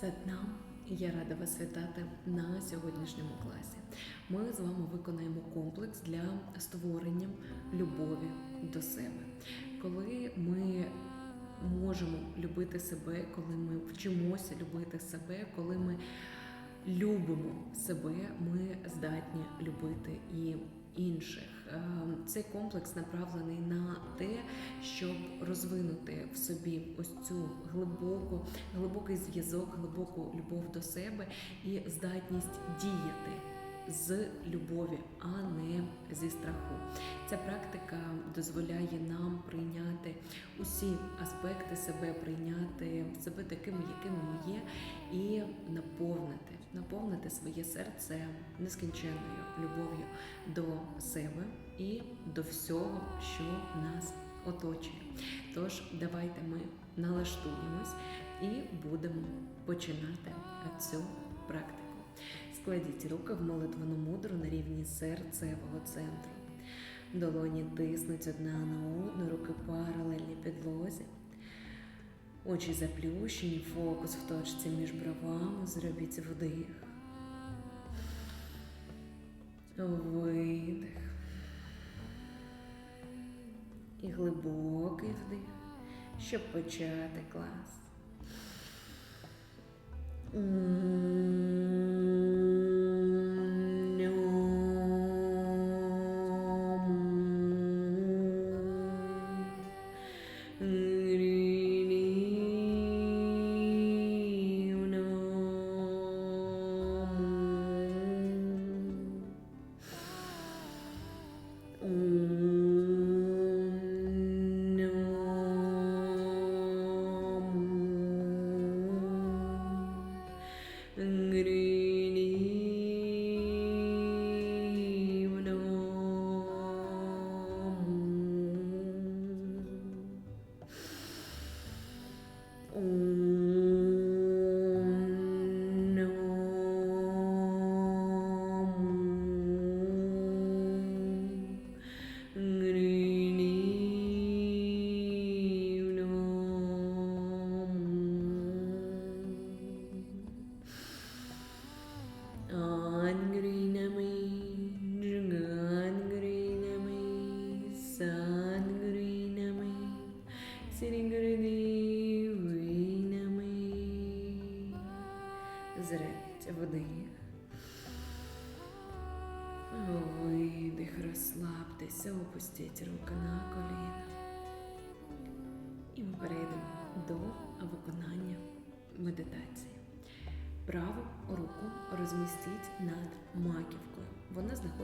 Сатнам. Я рада вас вітати на сьогоднішньому класі. Ми з вами виконаємо комплекс для створення любові до себе. Коли ми можемо любити себе, коли ми вчимося любити себе, коли ми любимо себе, ми здатні любити і інших. Е, Цей комплекс направлений на те, щоб розвинути в собі ось цю глибоку, глибокий зв'язок, глибоку любов до себе і здатність діяти з любові, а не зі страху. Ця практика дозволяє нам прийняти усі аспекти себе, прийняти себе такими, якими ми є, і наповнити, наповнити своє серце нескінченною любов'ю до себе і до всього, що нас оточує. Тож давайте ми налаштуємось і будемо починати цю практику. Складіть руки в молитвену мудру на рівні серцевого центру. Долоні тиснуть одна на одну, руки паралельні підлозі. Очі заплющені, фокус в точці між бровами, зробіть вдих. Видих. І глибокий вдих, щоб почати клас.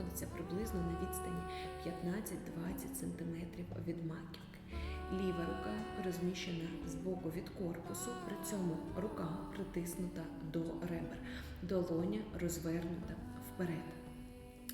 Знаходиться приблизно на відстані 15-20 см від маківки. Ліва рука розміщена збоку від корпусу, при цьому рука притиснута до ребер, долоня розвернута вперед.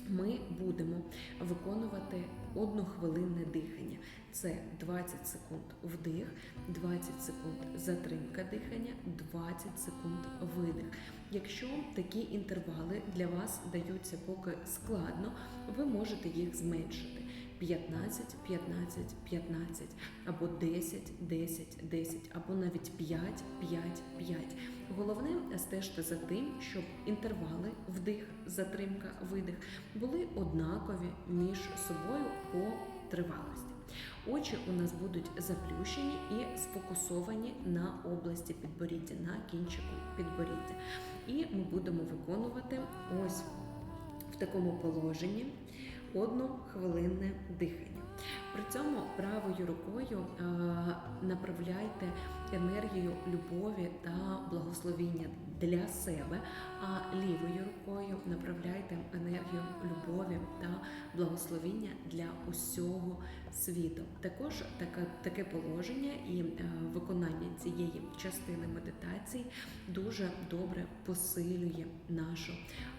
Ми будемо виконувати однохвилинне дихання. Це 20 секунд вдих, 20 секунд затримка дихання, 20 секунд видих. Якщо такі інтервали для вас даються поки складно, ви можете їх зменшити. 15, 15, 15, або 10, 10, 10, або навіть 5, 5, 5. Головне стежте за тим, щоб інтервали вдих, затримка, видих були однакові між собою по тривалості. Очі у нас будуть заплющені і сфокусовані на області підборіддя, на кінчику підборіддя. І ми будемо виконувати ось в такому положенні однохвилинне дихання. При цьому правою рукою е, направляйте енергію любові та благословіння для себе, а лівою рукою направляйте енергію любові та благословіння для усього світу. Також таке, таке положення і е, виконання цієї частини медитації дуже добре посилює нашу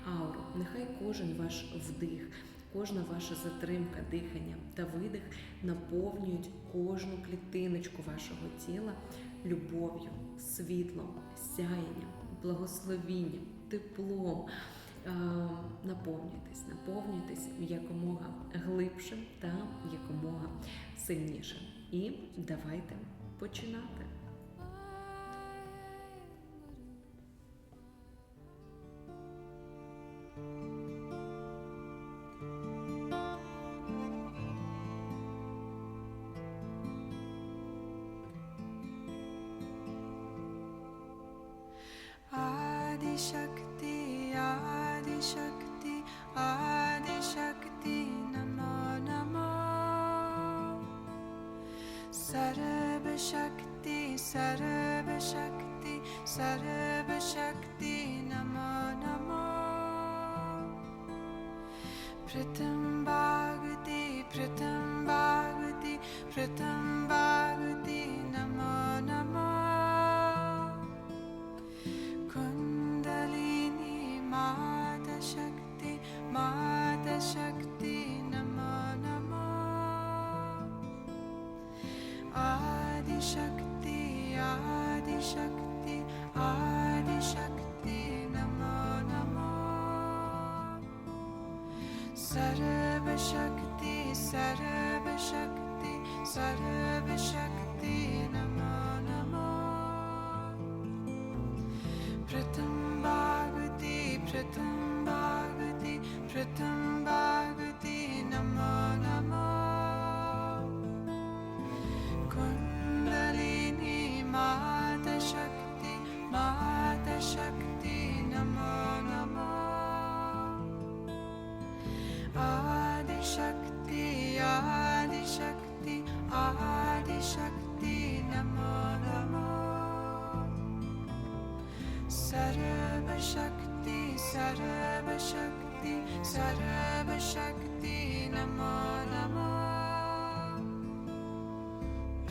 ауру. Нехай кожен ваш вдих. Кожна ваша затримка, дихання та видих наповнюють кожну клітиночку вашого тіла любов'ю, світлом, сяєнням, благословінням, теплом. Наповнюйтесь, наповнюйтесь якомога глибшим та якомога сильнішим. І давайте починати. सर्वशक्ति नमो नमो प्रथम भागति प्रथम भागति प्रथम sudden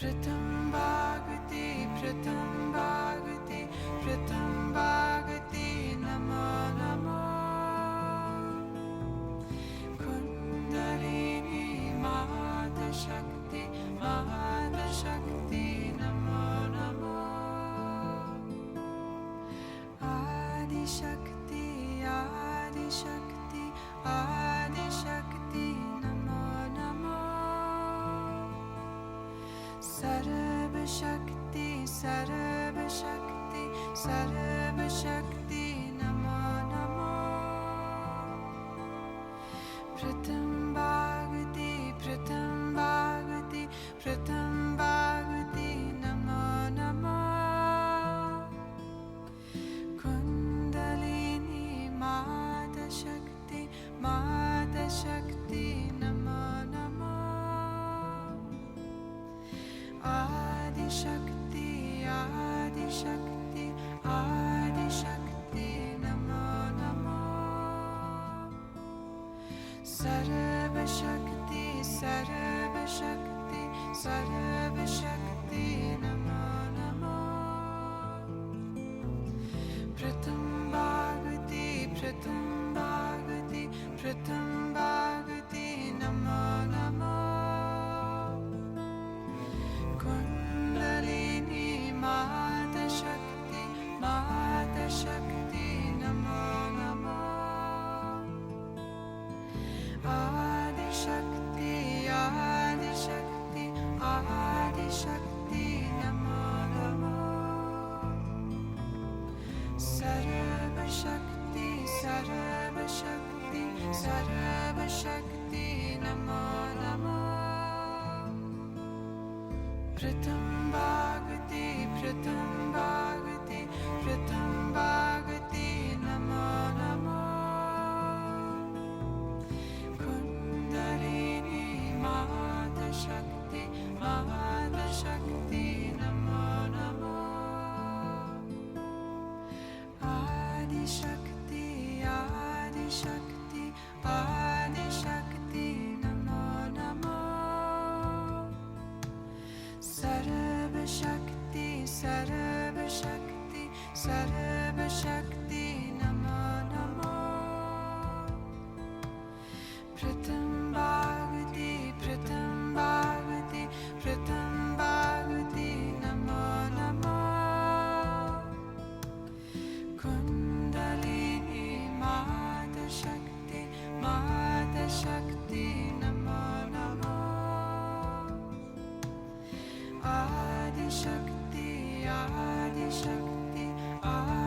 Pritam Bhagati Pritam sarabashakti sarabashakti Że tam Adishakti आदिशक्ति आ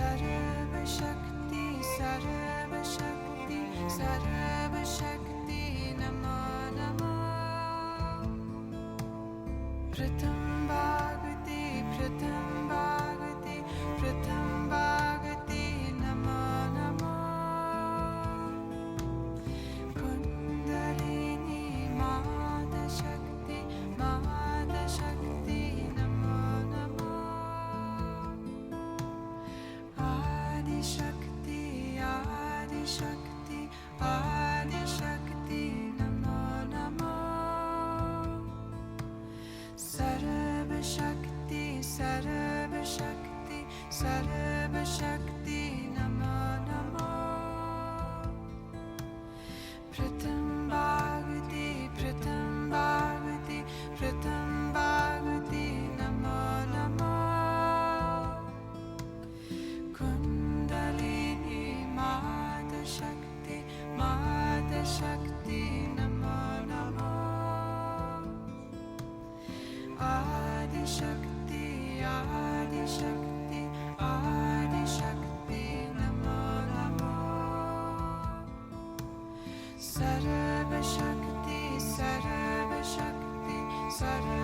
said sudden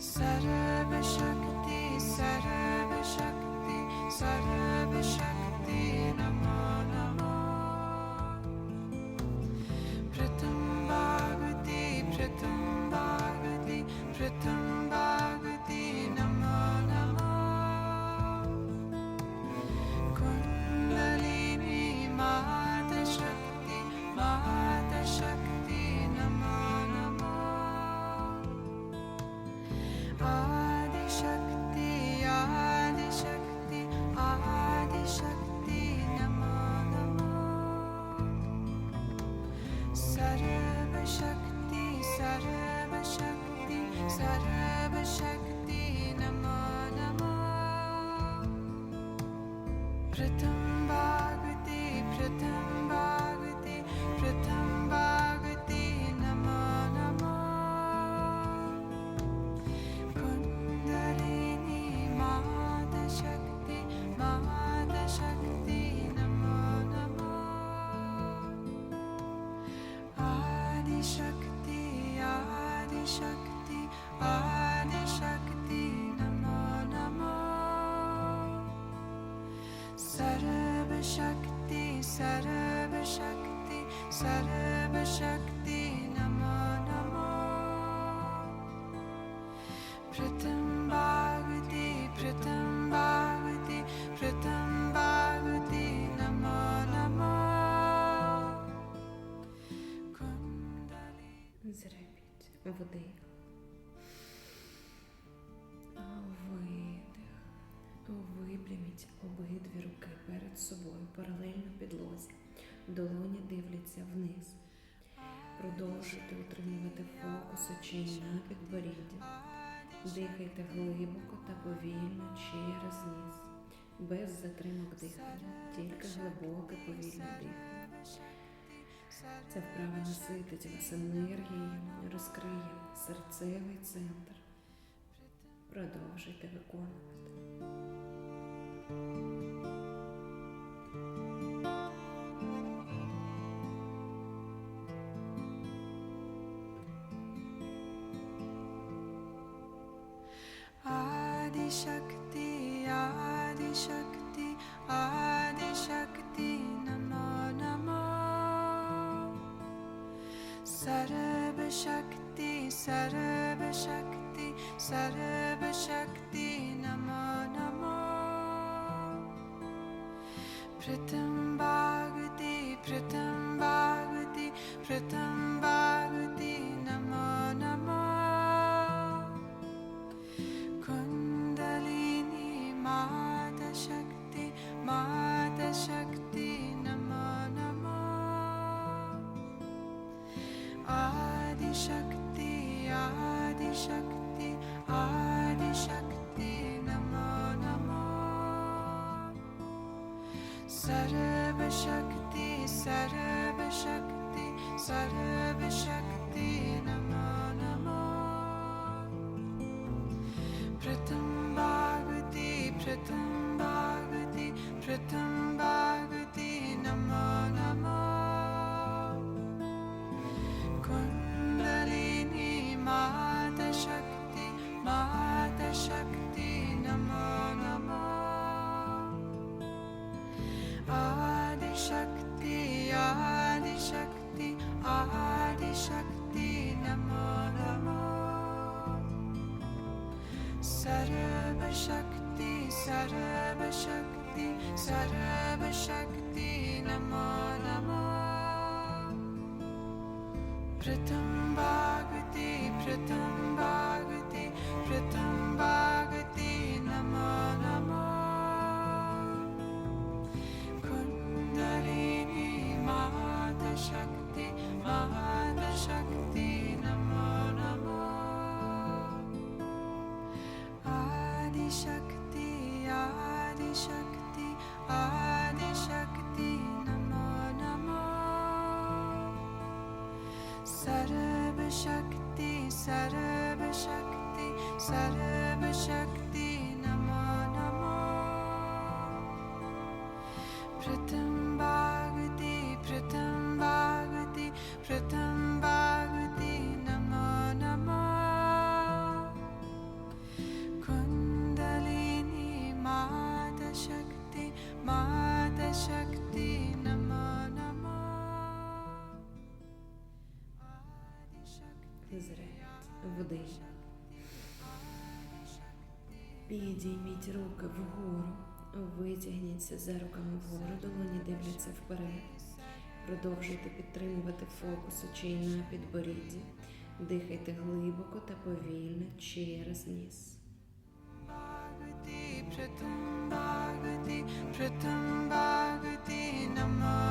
Saturday. że. सर्वशक्ति नमो नमो प्रथम भागति प्रथम भागति प्रथम भागति नमो नमो вдих. Видих. Випряміть обидві руки перед собою паралельно підлозі. Долоні дивляться вниз. Продовжуйте утримувати фокус очей на підборідді. Дихайте глибоко та повільно через ніс. Без затримок дихання, тільки глибоке повільне дихання. Ця вправа наситить вас енергією, розкриє серцевий центр. Продовжуйте виконувати. आदिशक्ति आदिशक्ति आदिशक्ति नमो नमो। सर्वशक्ति सर्वशक्ति सर्वशक्ति नमो नमो। नमः sarve shakti sarve shakti sarve shakti Pritam Bhagati Pritam सर्वशक्ति नमो नमो Підійміть руки вгору. Витягніться за руками вгору, долоні дивляться вперед. Продовжуйте підтримувати фокус очей на підборідді. Дихайте глибоко та повільно через ніс. Bhagavati, Pratam Bhagavati, Pratam Bhagavati, Namo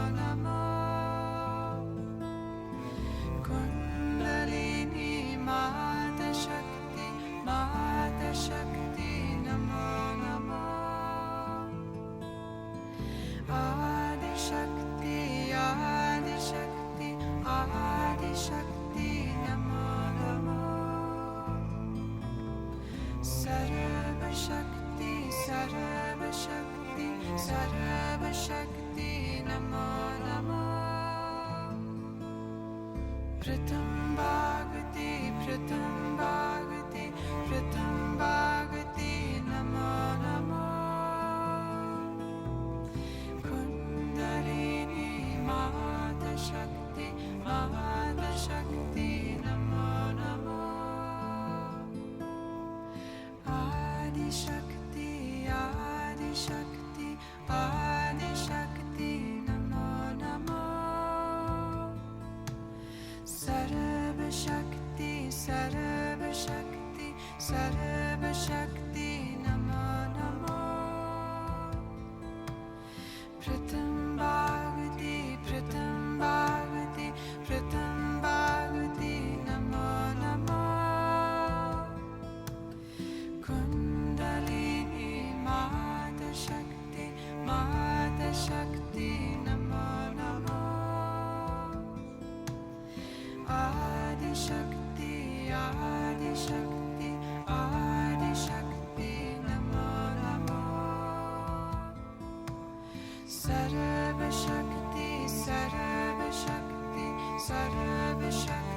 Że tam Shut up, shut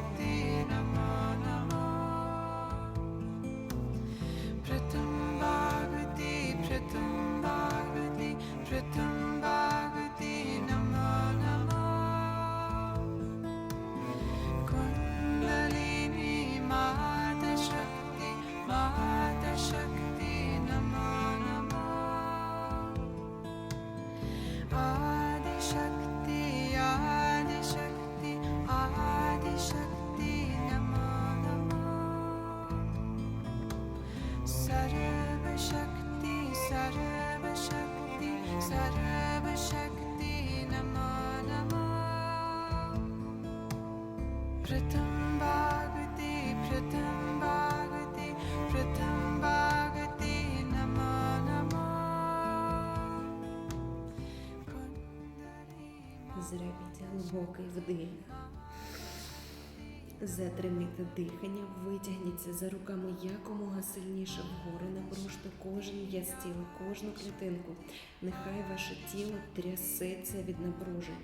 Зробіть глибокий вдих. Затримайте дихання, витягніться за руками якомога сильніше вгору, напружте кожен м'яз тіла, кожну клітинку. Нехай ваше тіло трясеться від напруження.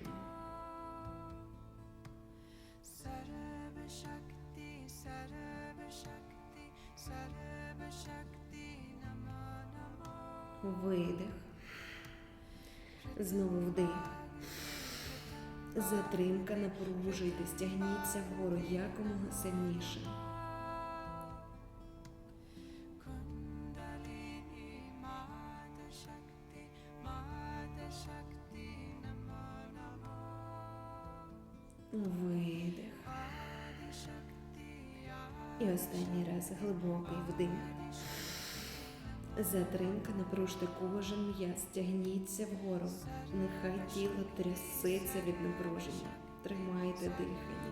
Видих. Знову вдих затримка, напружуйтесь, тягніться вгору якомога сильніше. Видих. І останній раз глибокий вдих. Затримка напружте кожен м'яз, тягніться вгору, нехай тіло трясеться від напруження. Тримайте дихання.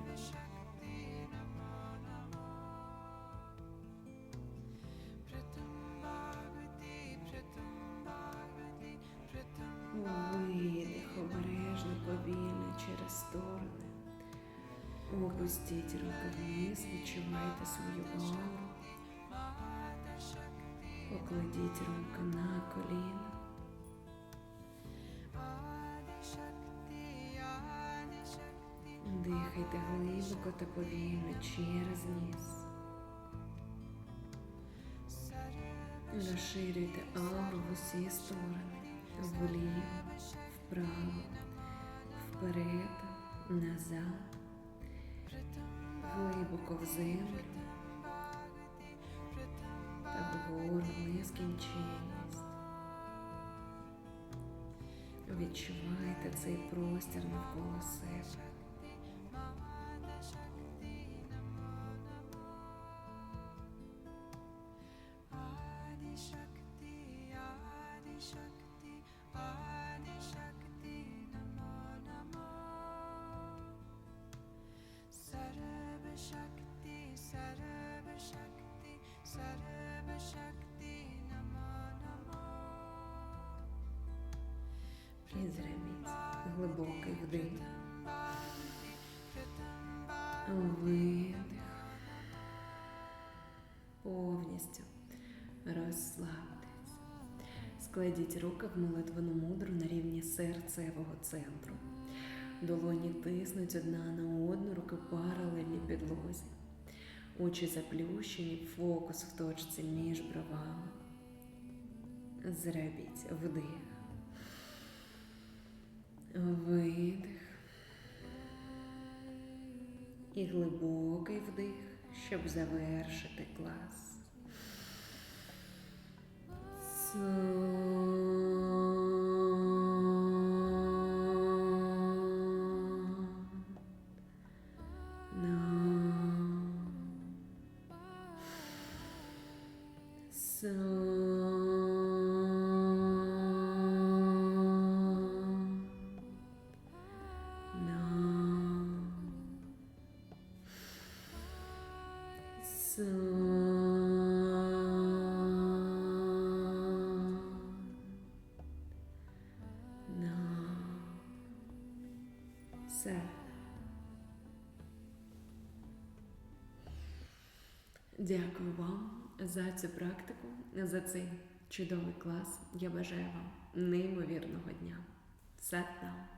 Видих обережно повільно через сторони. Опустіть руки вниз, відчувайте свою. Кладіть руки на коліна. Дихайте глибоко та повільно через ніс. Розширюйте ауру в усі сторони, вліво, вправо, вперед, назад, глибоко в землю вгору нескінченність. Відчувайте цей простір навколо себе. І зробіть глибокий вдих. Видих. Повністю розслабтесь. Складіть руки в молитвену мудру на рівні серцевого центру. Долоні тиснуть одна на одну, руки паралельні підлозі. Очі заплющені, фокус в точці між бровами. Зробіть вдих. Видих. І глибокий вдих, щоб завершити клас. Сон. Дякую вам за цю практику, за цей чудовий клас. Я бажаю вам неймовірного дня. Сатнам.